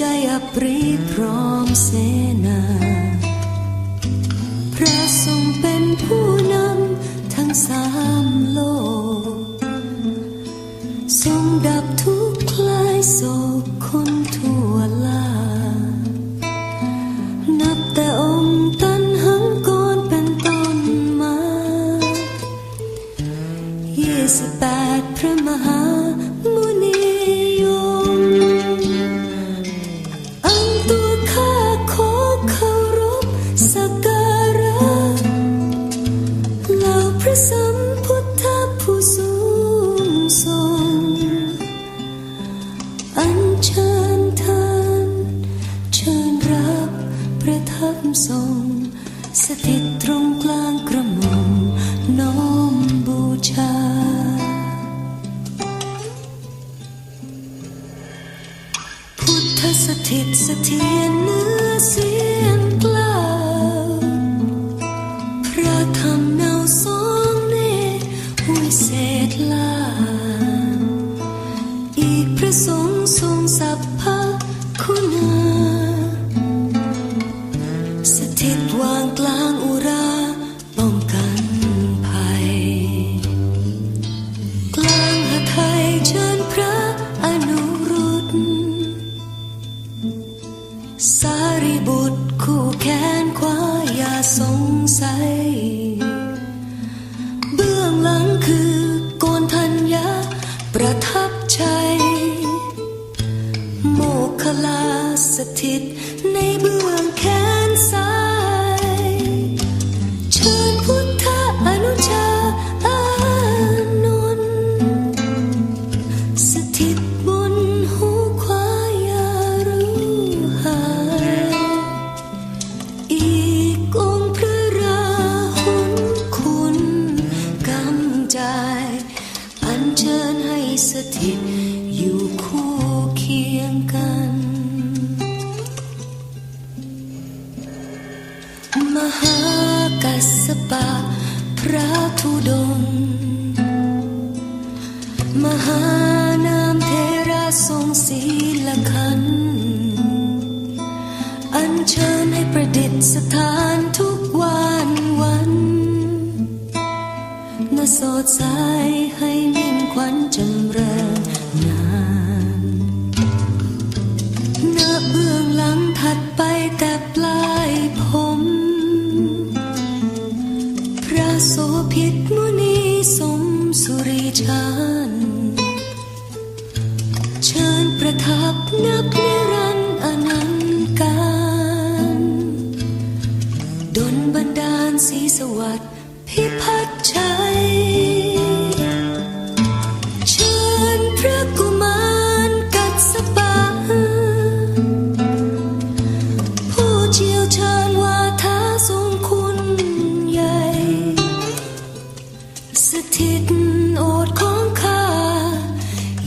ใจอภริพร้อมเสนา พระทรงเป็นผู้นำทั้งสามโลก ทรงดับทุกคลายโศกคนทุก ทิตสเทียนเนื้อเสียงกล่าวพระธรรมเนาสองเนหุ่ยเศษลา สถิตในเบื้องแขนซ้าย มหากัสปะพระทุดง มหานามเทระทรงศีลขัน อันเชิญให้ประดิษฐานทุกวันวันนโสดใสให้ พิตมุนีสมสุริชานเชิญประทับนับนิรันดร์อนันต์การดนบันดาลสีสวัสดิ์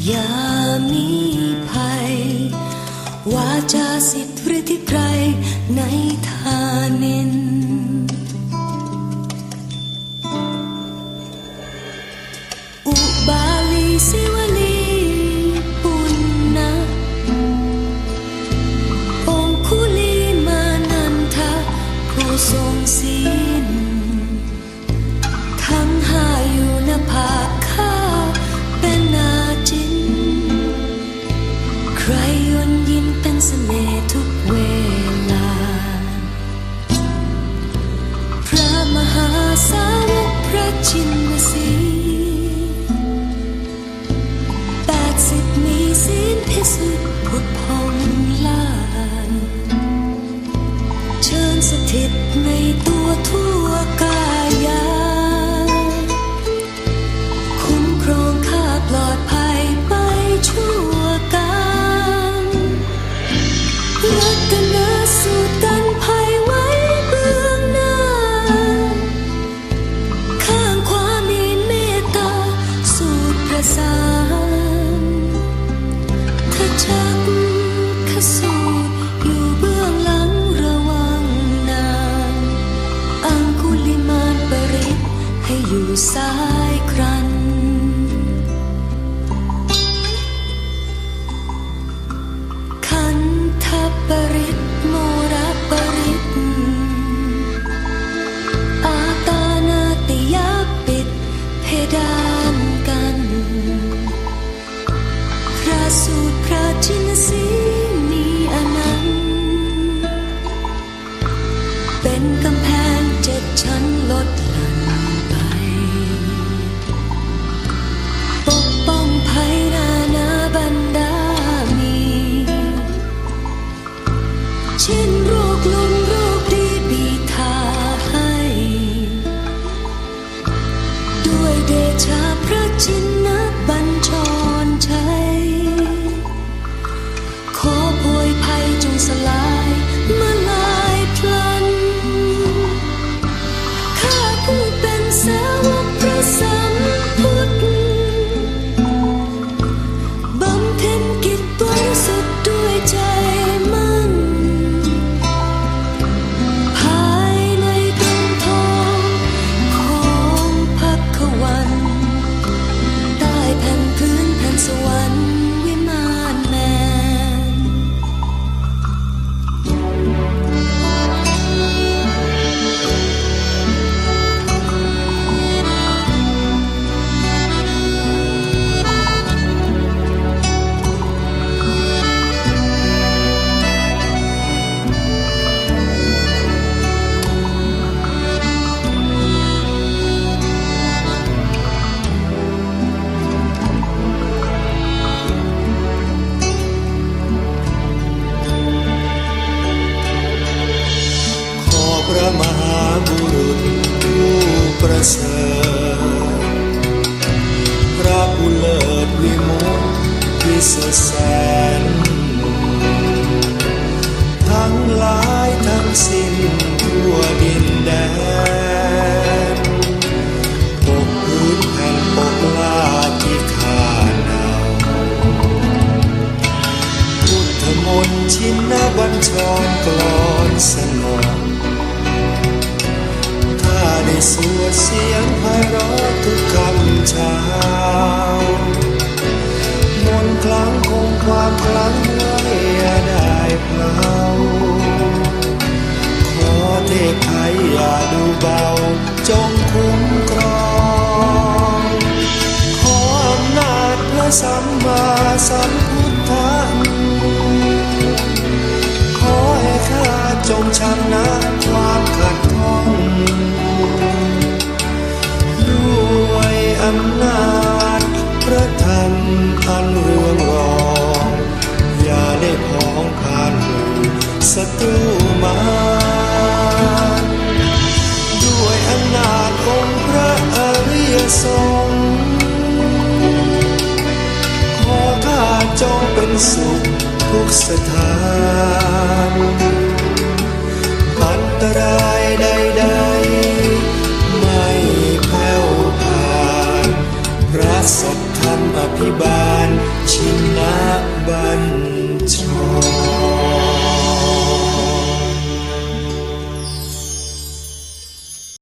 อย่ามีภัย วาจาสิทธิฤทธิไพรในทานิน สถิตในตัวทั่วกายา อยู่สายครัน is alive. ชินนาบันชรกลอนสลองถ้าได้สวดเสียงไพเราะทุกคำเช้ามนคลังคงความคลังไม่ได้เปล่าขอเทพไทยอย่าดูเบา จงคุ้มครอง ขออำนาจพระสัมมาสัมพุท ตูมาด้วยอำนาจองค์พระอริยสงฆ์ขอข้าจงเป็นสุขทุกสถานอันตรา